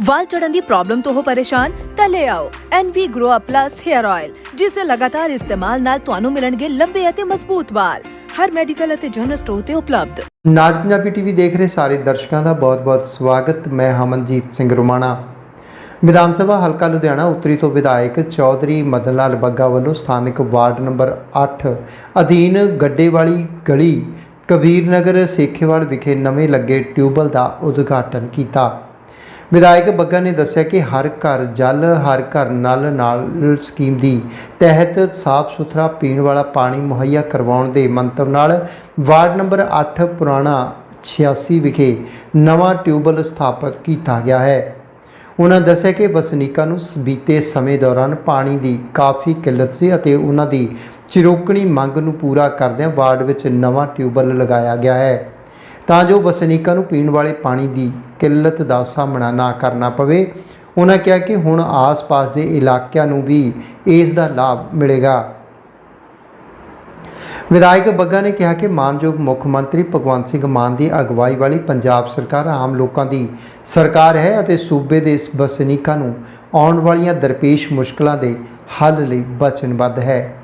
ਵਾਲ ਚੜਨ ਦੀ ਪ੍ਰੋਬਲਮ ਤੋਂ ਹੋ ਪਰੇਸ਼ਾਨ, ਤਾਂ ਲੈ ਆਓ NV Grow Up Plus Hair Oil ਜਿਸ ਦੇ ਲਗਾਤਾਰ ਇਸਤੇਮਾਲ ਨਾਲ ਤੁਹਾਨੂੰ ਮਿਲਣਗੇ ਲੰਬੇ ਅਤੇ ਮਜ਼ਬੂਤ ਵਾਲ। ਹਰ ਮੈਡੀਕਲ ਅਤੇ ਜਨਰਲ ਸਟੋਰ ਤੇ ਉਪਲਬਧ। ਨਾਜ ਪੰਜਾਬੀ ਟੀਵੀ ਦੇਖ ਰਹੇ ਸਾਰੇ ਦਰਸ਼ਕਾਂ ਦਾ ਬਹੁਤ-ਬਹੁਤ ਸਵਾਗਤ। ਮੈਂ ਹਮਨਜੀਤ ਸਿੰਘ ਰੁਮਾਣਾ। ਵਿਧਾਨ ਸਭਾ ਹਲਕਾ ਲੁਧਿਆਣਾ ਉੱਤਰੀ ਤੋਂ ਵਿਧਾਇਕ ਚੌਧਰੀ ਮਦਨ ਲਾਲ ਬੱਗਾ ਵੱਲੋਂ ਸਥਾਨਕ ਵਾਰਡ ਨੰਬਰ 8 ਅਧੀਨ ਗੱਡੇ ਵਾਲੀ ਗਲੀ ਕਬੀਰ ਨਗਰ ਸੇਖੇਵਾਲ ਵਿਖੇ ਨਵੇਂ ਲੱਗੇ ਟਿਊਬਲ ਦਾ ਉਦਘਾਟਨ ਕੀਤਾ। ਵਿਧਾਇਕ ਬੱਗਾ ਨੇ ਦੱਸਿਆ ਕਿ ਹਰ ਘਰ ਜਲ, ਹਰ ਘਰ ਨਲ ਨਾਲ ਸਕੀਮ ਦੀ ਤਹਿਤ ਸਾਫ਼ ਸੁਥਰਾ ਪੀਣ ਵਾਲਾ ਪਾਣੀ ਮੁਹੱਈਆ ਕਰਵਾਉਣ ਦੇ ਮੰਤਵ ਨਾਲ ਵਾਰਡ ਨੰਬਰ 8 ਪੁਰਾਣਾ 86 ਵਿਖੇ ਨਵਾਂ ਟਿਊਬਲ ਸਥਾਪਿਤ ਕੀਤਾ ਗਿਆ ਹੈ। ਉਹਨਾਂ ਦੱਸਿਆ ਕਿ ਵਸਨੀਕਾਂ ਨੂੰ ਬੀਤੇ ਸਮੇਂ ਦੌਰਾਨ ਪਾਣੀ ਦੀ ਕਾਫੀ ਕਿੱਲਤ ਸੀ ਅਤੇ ਉਹਨਾਂ ਦੀ ਚਿਰੋਕਣੀ ਮੰਗ ਨੂੰ ਪੂਰਾ ਕਰਦਿਆਂ ਵਾਰਡ ਵਿੱਚ ਨਵਾਂ ਟਿਊਬਲ ਲਗਾਇਆ ਗਿਆ ਹੈ। ਤਾਂ ਜੋ ਵਸਨੀਕਾਂ ਨੂੰ ਪੀਣ ਵਾਲੇ ਪਾਣੀ ਦੀ ਕਿੱਲਤ ਦਾ ਸਾਹਮਣਾ ਨਾ ਕਰਨਾ ਪਵੇ। ਉਹਨਾਂ ਕਿਹਾ ਕਿ ਹੁਣ ਆਸ-ਪਾਸ ਦੇ ਇਲਾਕਿਆਂ ਨੂੰ ਵੀ ਇਸ ਦਾ ਲਾਭ ਮਿਲੇਗਾ। ਵਿਧਾਇਕ ਬੱਗਾ ਨੇ ਕਿਹਾ ਕਿ ਮਾਨਯੋਗ ਮੁੱਖ ਮੰਤਰੀ ਭਗਵੰਤ ਸਿੰਘ ਮਾਨ ਦੀ ਅਗਵਾਈ ਵਾਲੀ ਪੰਜਾਬ ਸਰਕਾਰ ਆਮ ਲੋਕਾਂ ਦੀ ਸਰਕਾਰ ਹੈ ਅਤੇ ਸੂਬੇ ਦੇ ਇਸ ਵਸਨੀਕਾਂ ਨੂੰ ਆਉਣ ਵਾਲੀਆਂ ਦਰਪੇਸ਼ ਮੁਸ਼ਕਲਾਂ ਦੇ ਹੱਲ ਲਈ ਵਚਨਬੱਧ ਹੈ।